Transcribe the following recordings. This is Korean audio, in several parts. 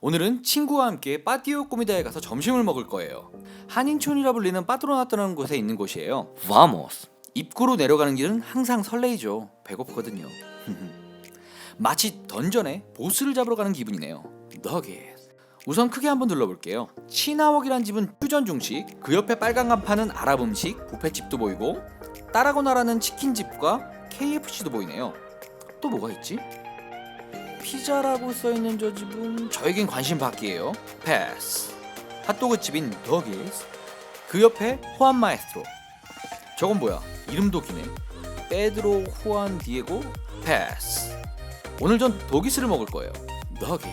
오늘은 친구와 함께 빠띠오 꼬미다에 가서 점심을 먹을 거예요. 한인촌이라 불리는 빠트로나트라는 곳에 있는 곳이에요. Vamos. 입구로 내려가는 길은 항상 설레이죠. 배고프거든요. 마치 던전에 보스를 잡으러 가는 기분이네요. 너겟. 우선 크게 한번 둘러볼게요. 치나웍이란 집은 퓨전 중식, 그 옆에 빨간 간판은 아랍 음식, 뷔페집도 보이고 따라고나라는 치킨집과 KFC도 보이네요. 또 뭐가 있지? 피자라고 써있는 저 집은 저에겐 관심 밖이에요. 패스. 핫도그 집인 더기스. 그 옆에 호안 마에스트로. 저건 뭐야? 이름도 기네. 페드로 후안 디에고 패스. 오늘 전 도기스를 먹을 거예요. 너겟.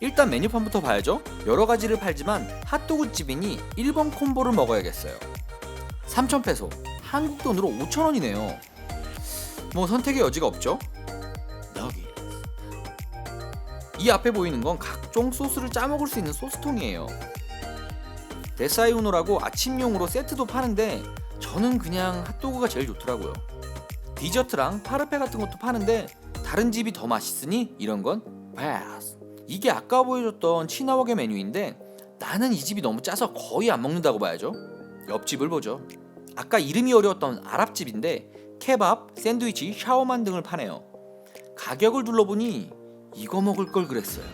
일단 메뉴판부터 봐야죠. 여러 가지를 팔지만 핫도그 집이니 1번 콤보를 먹어야겠어요. 3,000페소. 한국 돈으로 5,000원이네요. 뭐 선택의 여지가 없죠. 이 앞에 보이는 건 각종 소스를 짜 먹을 수 있는 소스통이에요. 데사이우노라고 아침용으로 세트도 파는데 저는 그냥 핫도그가 제일 좋더라고요. 디저트랑 파르페 같은 것도 파는데 다른 집이 더 맛있으니 이런 건 패스. 이게 아까 보여줬던 치나웍의 메뉴인데 나는 이 집이 너무 짜서 거의 안 먹는다고 봐야죠. 옆집을 보죠. 아까 이름이 어려웠던 아랍집인데 케밥, 샌드위치, 샤워만 등을 파네요. 가격을 둘러보니 이거 먹을 걸 그랬어요.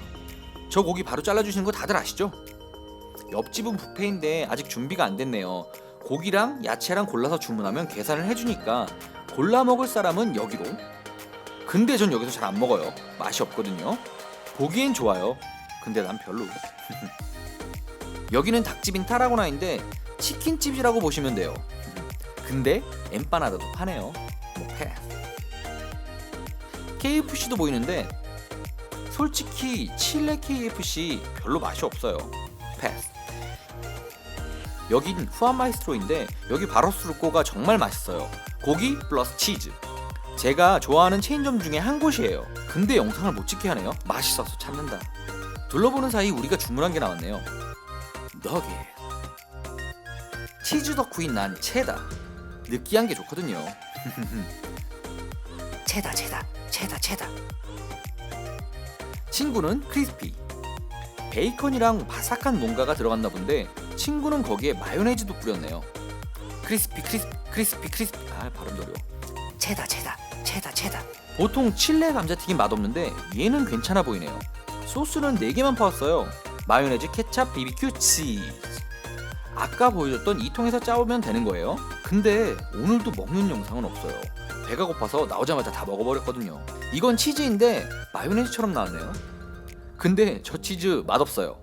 저 고기 바로 잘라주시는 거 다들 아시죠? 옆집은 뷔페인데 아직 준비가 안 됐네요. 고기랑 야채랑 골라서 주문하면 계산을 해주니까 골라 먹을 사람은 여기로. 근데 전 여기서 잘 안 먹어요. 맛이 없거든요. 보기엔 좋아요. 근데 난 별로. 여기는 닭집인 타라고나인데 치킨집이라고 보시면 돼요. 근데 엠파나다도 파네요. 뭐 패. KFC도 보이는데 솔직히 칠레 KFC 별로 맛이 없어요. 패스. 여긴 후안마이스트로인데 여기 바로스루꼬가 정말 맛있어요. 고기 플러스 치즈. 제가 좋아하는 체인점 중에 한 곳이에요. 근데 영상을 못 찍게 하네요. 맛있어서 참는다. 둘러보는 사이 우리가 주문한 게 나왔네요. 너겟. 치즈 덕후인 난 체다. 느끼한 게 좋거든요. 체다 체다 체다 체다. 친구는 크리스피. 베이컨이랑 바삭한 뭔가가 들어갔나 본데 친구는 거기에 마요네즈도 뿌렸네요. 크리스피 크리스피 크리스피 크리스피 아 발음도 어려워. 체다 체다 체다 체다. 보통 칠레 감자튀김 맛없는데 얘는 괜찮아 보이네요. 소스는 4개만 퍼왔어요. 마요네즈, 케찹, 비비큐, 치즈. 아까 보여줬던 이 통에서 짜오면 되는 거예요. 근데 오늘도 먹는 영상은 없어요. 배가 고파서 나오자마자 다 먹어버렸거든요. 이건 치즈인데 마요네즈처럼 나왔네요. 근데 저 치즈 맛없어요.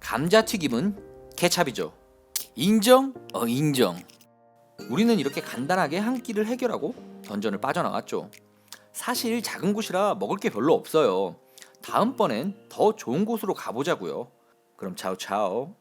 감자튀김은 케찹이죠. 인정? 어 인정. 우리는 이렇게 간단하게 한 끼를 해결하고 던전을 빠져나갔죠. 사실 작은 곳이라 먹을 게 별로 없어요. 다음번엔 더 좋은 곳으로 가보자고요. 그럼 차오차오.